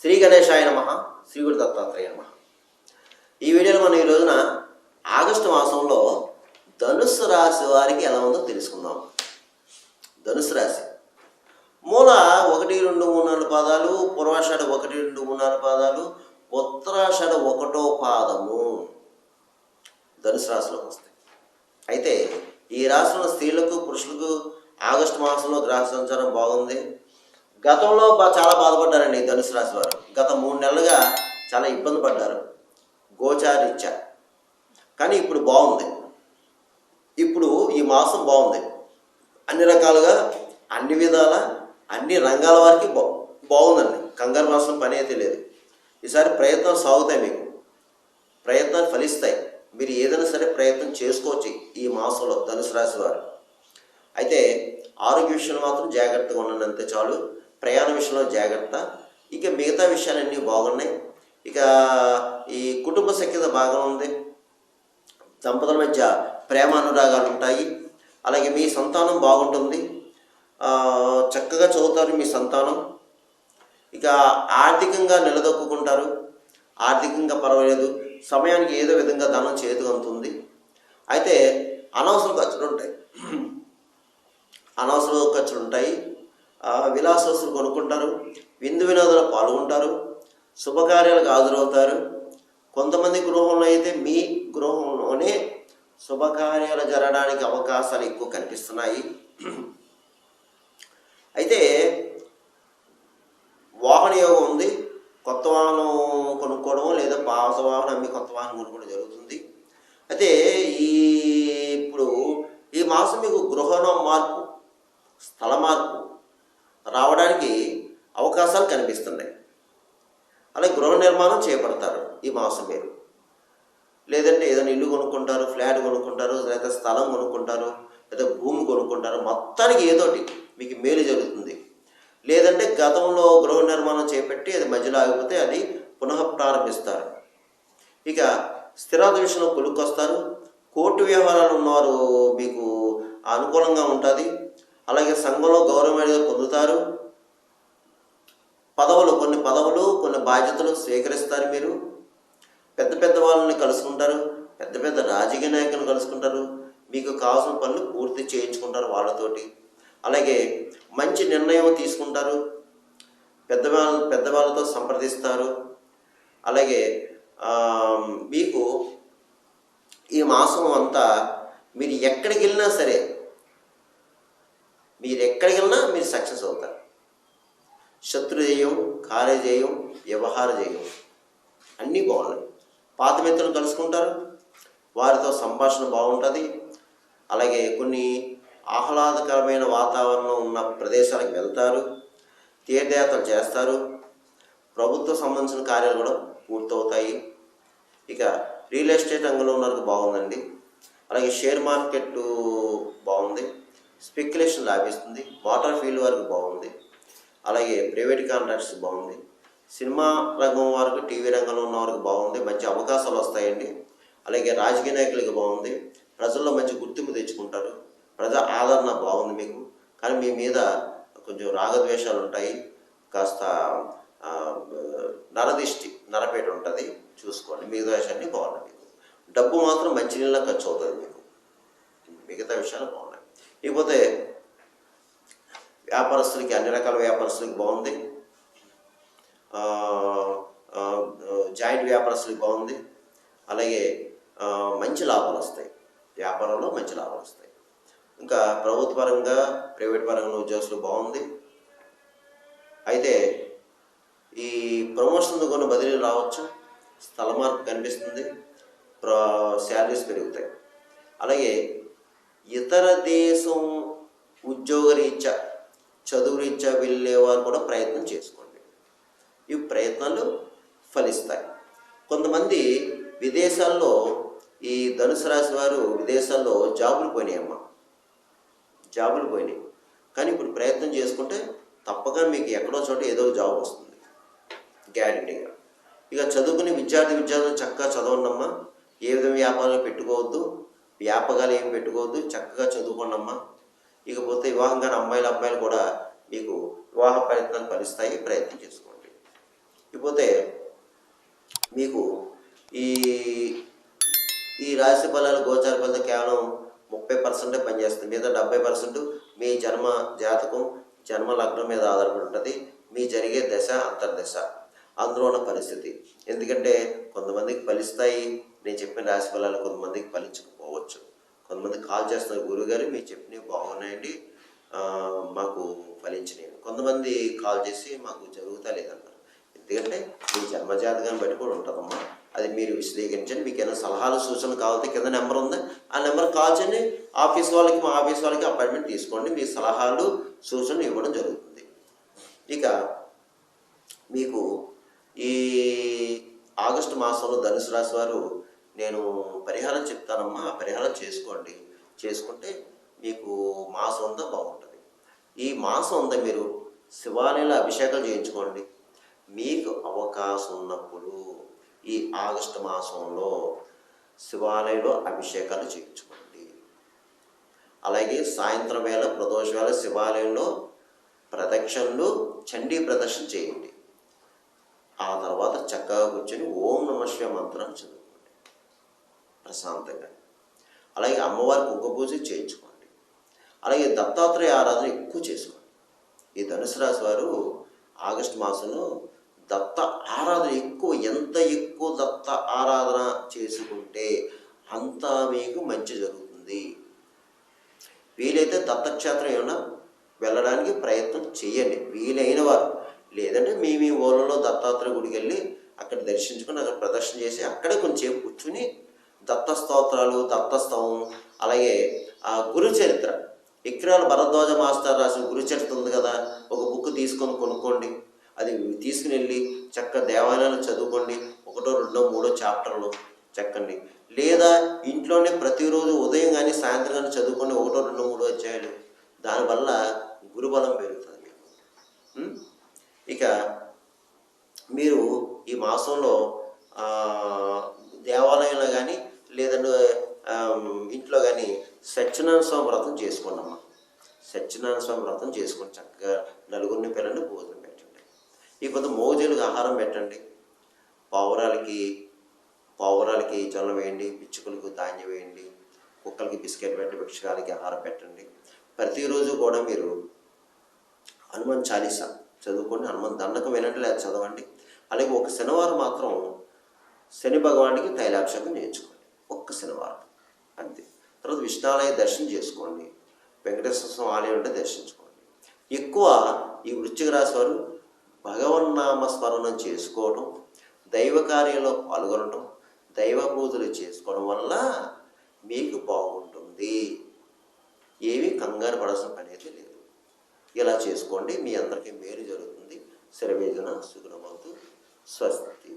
శ్రీ గణేశాయ నమ శ్రీ గురు దత్తాత్రేయ నమ. ఈ వీడియోలో మనం ఈ రోజున ఆగస్టు మాసంలో ధనుస్సు రాశి వారికి ఎలా ఉందో తెలుసుకుందాం. ధనుసు రాశి. మూల ఒకటి రెండు మూడు నాలుగు పాదాలు పూర్వాషాఢ ఒకటి రెండు మూడు నాలుగు పాదాలు ఉత్తరాషాఢ ఒకటో పాదము ధనుసు రాశిలోకి వస్తాయి. అయితే ఈ రాశిలో స్త్రీలకు పురుషులకు ఆగస్టు మాసంలో గ్రహ సంచారం బాగుంది. గతంలో చాలా బాధపడ్డారండి ఈ ధనుసు రాశి వారు. గత మూడు నెలలుగా చాలా ఇబ్బంది పడ్డారు. గోచారీత్యా. కానీ ఇప్పుడు బాగుంది. ఇప్పుడు ఈ మాసం బాగుంది. అన్ని రకాలుగా అన్ని విధాల అన్ని రంగాల వారికి బా బాగుందండి. కంగారు మాసం పని అయితే లేదు. ఈసారి ప్రయత్నం సాగుతాయి మీకు. ప్రయత్నాలు ఫలిస్తాయి. మీరు ఏదైనా సరే ప్రయత్నం చేసుకోవచ్చు ఈ మాసంలో ధనుసు రాశి వారు. అయితే ఆరోగ్య విషయంలో మాత్రం జాగ్రత్తగా ఉండండి అంతే చాలు. ప్రయాణ విషయంలో జాగ్రత్త. ఇక మిగతా విషయాలన్నీ బాగున్నాయి. ఇక ఈ కుటుంబ సఖ్యత బాగా ఉంది. దంపతుల మధ్య ప్రేమ అనురాగాలు ఉంటాయి. అలాగే మీ సంతానం బాగుంటుంది. చక్కగా చదువుతారు మీ సంతానం. ఇక ఆర్థికంగా నిలదొక్కుంటారు ఆర్థికంగా పర్వాలేదు. సమయానికి ఏదో విధంగా ధనం చేతికి అందుతుంది. అయితే అనవసర ఖర్చులు ఉంటాయి. అనవసర ఖర్చులు ఉంటాయి. విలాస వస్తువులు కొనుక్కుంటారు విందు వినోదాలు పాల్గొంటారు శుభకార్యాలకు హాజరవుతారు. కొంతమంది గృహంలో అయితే మీ గృహంలోనే శుభకార్యాలు జరగడానికి అవకాశాలు ఎక్కువ కనిపిస్తున్నాయి. అయితే వాహన యోగం ఉంది. కొత్త వాహనం కొనుక్కోవడం లేదా పాత వాహనం అమ్మి కొత్త వాహనం కొనుక్కోవడం జరుగుతుంది. అయితే ఈ ఇప్పుడు ఈ మాసం మీకు గృహణ మార్పు స్థల మార్పు రావడానికి అవకాశాలు కనిపిస్తున్నాయి. అలాగే గృహ నిర్మాణం చేపడతారు ఈ మాసం మీరు. లేదంటే ఏదైనా ఇల్లు కొనుక్కుంటారు ఫ్లాట్ కొనుక్కుంటారు లేదా స్థలం కొనుక్కుంటారు లేదా భూమి కొనుక్కుంటారు మొత్తానికి ఏదోటి మీకు మేలు జరుగుతుంది. లేదంటే గతంలో గృహ నిర్మాణం చేపట్టి అది మధ్యలో ఆగిపోతే అది పునః ప్రారంభిస్తారు. ఇక స్థిరాద విషయంలో కొలుక్కొస్తారు. కోర్టు వ్యవహారాలు ఉన్నవారు మీకు అనుకూలంగా ఉంటుంది. అలాగే సంఘంలో గౌరవ పొందుతారు. పదవులు కొన్ని పదవులు కొన్ని బాధ్యతలు స్వీకరిస్తారు మీరు. పెద్ద పెద్ద వాళ్ళని కలుసుకుంటారు. పెద్ద పెద్ద రాజకీయ నాయకులను కలుసుకుంటారు. మీకు కావాల్సిన పనులు పూర్తి చేయించుకుంటారు వాళ్ళతోటి. అలాగే మంచి నిర్ణయం తీసుకుంటారు. పెద్దవాళ్ళ పెద్దవాళ్ళతో సంప్రదిస్తారు. అలాగే మీకు ఈ మాసం అంతా మీరు ఎక్కడికి వెళ్ళినా సరే మీరు ఎక్కడికి వెళ్ళినా మీరు సక్సెస్ అవుతారు. శత్రుజయం కార్యజయం వ్యవహార జయం. అన్నీ బాగున్నాయి. పాత మిత్రులు కలుసుకుంటారు వారితో సంభాషణ బాగుంటుంది. అలాగే కొన్ని ఆహ్లాదకరమైన వాతావరణం ఉన్న ప్రదేశాలకు వెళ్తారు. తీర్థయాత్రలు చేస్తారు. ప్రభుత్వ సంబంధించిన కార్యాలు కూడా పూర్తవుతాయి. ఇక రియల్ ఎస్టేట్ రంగంలో ఉన్నందుకు బాగుందండి. అలాగే షేర్ మార్కెట్ బాగుంది. స్పెక్యులేషన్ లాభిస్తుంది వాటర్ ఫీల్డ్ వరకు బాగుంది. అలాగే ప్రైవేట్ కాంట్రాక్ట్స్ బాగుంది. సినిమా రంగం వరకు టీవీ రంగంలో ఉన్న వరకు బాగుంది. మంచి అవకాశాలు వస్తాయండి. అలాగే రాజకీయ నాయకులకి బాగుంది. ప్రజల్లో మంచి గుర్తింపు తెచ్చుకుంటారు. ప్రజా ఆదరణ బాగుంది మీకు. కానీ మీ మీద కొంచెం రాగద్వేషాలు ఉంటాయి. కాస్త నరదిష్టి నరపేట ఉంటుంది. చూసుకోండి. మిగతా విషయాన్ని బాగున్నాయి మీకు. డబ్బు మాత్రం మంచినీళ్ళ ఖర్చు అవుతుంది మీకు. మిగతా విషయాలు బాగుంది ఇకపోతే వ్యాపారస్తులకి అన్ని రకాల వ్యాపారస్తులకి బాగుంది. జాయింట్ వ్యాపారస్తులకి బాగుంది. అలాగే మంచి లాభాలు వస్తాయి. వ్యాపారంలో మంచి లాభాలు వస్తాయి. ఇంకా ప్రభుత్వ పరంగా ప్రైవేట్ పరంగా ఉద్యోగస్తులు బాగుంది. అయితే ఈ ప్రమోషన్ కొన్ని బదిలీలు రావచ్చు. స్థల మార్పు కనిపిస్తుంది. శాలరీస్ పెరుగుతాయి. అలాగే ఇతర దేశం ఉద్యోగ చదువురీత్యా చదువు రీత్యా వెళ్ళేవారు కూడా ప్రయత్నం చేసుకోండి. ఈ ప్రయత్నాలు ఫలిస్తాయి. కొంతమంది విదేశాల్లో ఈ ధనుసు రాశి వారు విదేశాల్లో జాబులు పోయినాయమ్మా జాబులు పోయినాయి. కానీ ఇప్పుడు ప్రయత్నం చేసుకుంటే తప్పక మీకు ఎక్కడో చోట ఏదో జాబ్ వస్తుంది. గ్యారంటీగా ఇక చదువుకునే విద్యార్థి విద్యార్థులు చక్కగా చదవండమ్మా. ఏ విధంగా వ్యాపారాలు పెట్టుకోవద్దు. వ్యాపకాలు ఏం పెట్టుకోవద్దు చక్కగా చదువుకోండమ్మా. ఇకపోతే వివాహం కాని అమ్మాయిలు అబ్బాయిలు కూడా మీకు వివాహ ప్రయత్నాలు ఫలిస్తాయి ప్రయత్నం చేసుకోండి. ఇకపోతే మీకు ఈ ఈ రాశి ఫలాలు గోచార ఫలితం కేవలం ముప్పై పర్సెంటే పనిచేస్తుంది మిగతా డెబ్బై పర్సెంట్ మీ జన్మ జాతకం జన్మ లగ్నం మీద ఆధారపడి ఉంటుంది. మీ జరిగే దశ అంతర్దశ. అందులో ఉన్న పరిస్థితి. ఎందుకంటే కొంతమందికి ఫలిస్తాయి నేను చెప్పిన రాశి ఫలాలు కొంతమందికి ఫలించకపోవచ్చు. కొంతమంది కాల్ చేస్తున్నారు గురుగారు మీరు చెప్పినవి బాగున్నాయండి. మాకు ఫలించినాయి కొంతమంది కాల్ చేసి మాకు జరుగుతా లేదన్నారు. ఎందుకంటే మీ జన్మజాతకాన్ని బట్టి కూడా ఉంటుందమ్మా. అది మీరు విశ్లేషించండి మీకు ఏమైనా సలహాలు సూచనలు కావాలంటే కింద నెంబర్ ఉంది. ఆ నెంబర్ కాల్ చేయండి. ఆఫీస్ వాళ్ళకి మా ఆఫీస్ వాళ్ళకి అపాయింట్మెంట్ తీసుకోండి. మీ సలహాలు సూచనలు ఇవ్వడం జరుగుతుంది. ఇక మీకు ఈ ఆగస్టు మాసంలో ధనుసు రాశి వారు నేను పరిహారం చెప్తానమ్మా ఆ పరిహారం చేసుకోండి. చేసుకుంటే మీకు మాసం అంతా బాగుంటుంది. ఈ మాసం అంతా మీరు? శివాలయంలో అభిషేకం చేయించుకోండి. మీకు అవకాశం ఉన్నప్పుడు ఈ ఆగస్టు మాసంలో శివాలయంలో అభిషేకాలు చేయించుకోండి. అలాగే సాయంత్రం వేళ ప్రదోష వేళ శివాలయంలో ప్రదక్షిణలు చండీ ప్రదక్షిణ చేయండి. ఆ తర్వాత చక్కగా కూర్చొని ఓం నమశివ మంత్రం చదువు. ప్రశాంతంగా. అలాగే అమ్మవారి కుక్క పూజ చేయించుకోండి. అలాగే దత్తాత్రేయ ఆరాధన ఎక్కువ చేసుకోండి. ఈ ధనుసు రాశి వారు ఆగస్టు మాసంలో దత్త ఆరాధన ఎక్కువ ఎంత ఎక్కువ దత్త ఆరాధన చేసుకుంటే అంత మీకు మంచి జరుగుతుంది. వీలైతే దత్తక్షేత్రం ఏమైనా వెళ్ళడానికి ప్రయత్నం చేయండి. వీలైన వారు. లేదంటే మీ మీ ఊళ్ళలో దత్తాత్రేయ గుడికి వెళ్ళి అక్కడ దర్శించుకొని అక్కడ ప్రదర్శన చేసి అక్కడే కొంచెం కూర్చుని దత్త స్తోత్రాలు దత్తస్తవం అలాగే ఆ గురు చరిత్ర ఇక్రాల భరద్వాజ మాస్టర్ రాసిన గురు చరిత్ర ఉంది కదా ఒక బుక్ తీసుకొని కొనుక్కోండి. అది తీసుకుని వెళ్ళి చక్క దేవాలయాలు చదువుకోండి. ఒకటో రెండో మూడో చాప్టర్లు చెక్కండి లేదా ఇంట్లోనే ప్రతిరోజు ఉదయం కానీ సాయంత్రం కానీ చదువుకోండి ఒకటో రెండో మూడో అధ్యాయులు. దానివల్ల గురుబలం పెరుగుతుంది మీకు. ఇక మీరు ఈ మాసంలో ఆ, దేవాలయంలో కానీ లేదంటే ఆమ్, ఇంట్లో కానీ సత్యనారాయణ చేసుకోండమ్మా సత్యనారాయణ స్వామి వ్రతం చేసుకొని చక్కగా నలుగురిని పిల్లల్ని భోజనం పెట్టండి. ఈ కొంత మోజులకు ఆహారం పెట్టండి. పావురాలకి పావురాలకి జొన్న వేయండి పిచ్చుకలకు ధాన్యం వేయండి కుక్కలకి బిస్కెట్ పెట్టి భిక్షకాలకి ఆహారం పెట్టండి. ప్రతిరోజు కూడా మీరు హనుమాన్ చాలీసా చదువుకోండి. హనుమాన్ దండకం వినండి లేదా చదవండి. అలాగే ఒక శనివారం మాత్రం శని భగవానికి తైలాభిషేకం చేయించుకోండి. ఒక్క శనివారం. అంతే. తర్వాత విష్ణాలయ దర్శనం చేసుకోండి. వెంకటేశ్వర స్వామి ఆలయం ఉంటే దర్శించుకోండి. ఎక్కువ ఈ వృశ్చిక రాశి వారు భగవన్నామ స్మరణం చేసుకోవడం దైవ కార్యంలో పాల్గొనడం దైవ పూజలు చేసుకోవడం వల్ల మీకు బాగుంటుంది. ఏమీ కంగారు పడాల్సిన పని అయితే లేదు. ఇలా చేసుకోండి. మీ అందరికీ మేలు జరుగుతుంది. శరవేదన సుగుణమవుతూ స్వస్తి.